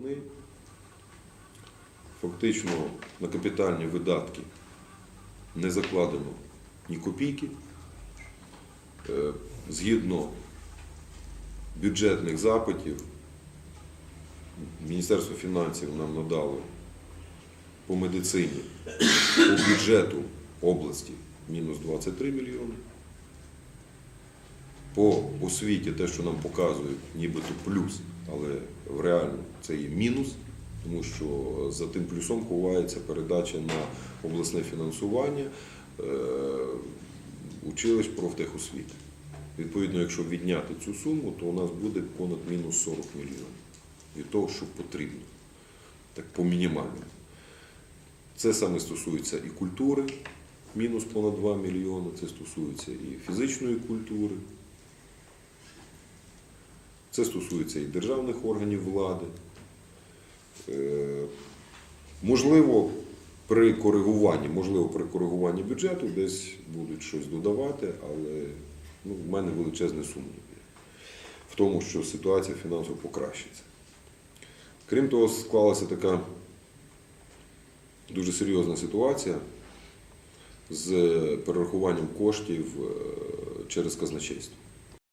Ми Фактично на капітальні видатки не закладено ні копійки. Е, Згідно бюджетних запитів, Міністерство фінансів нам надало по медицині, по бюджету області мінус 23 мільйони. По освіті те, що нам показують, нібито плюс, але в реально це є мінус, тому що за тим плюсом ховається передача на обласне фінансування е, училищ профтехосвіти. Відповідно, якщо відняти цю суму, то у нас буде понад мінус 40 мільйонів від того, що потрібно. Так по мінімальному. Це саме стосується і культури, мінус понад 2 мільйони, це стосується і фізичної культури. Це стосується і державних органів влади. Е, Можливо, при коригуванні, можливо, при коригуванні бюджету десь будуть щось додавати, але ну, в мене величезний сумнів в тому, що ситуація фінансово покращиться. Крім того, склалася така дуже серйозна ситуація з перерахуванням коштів е, через казначейство.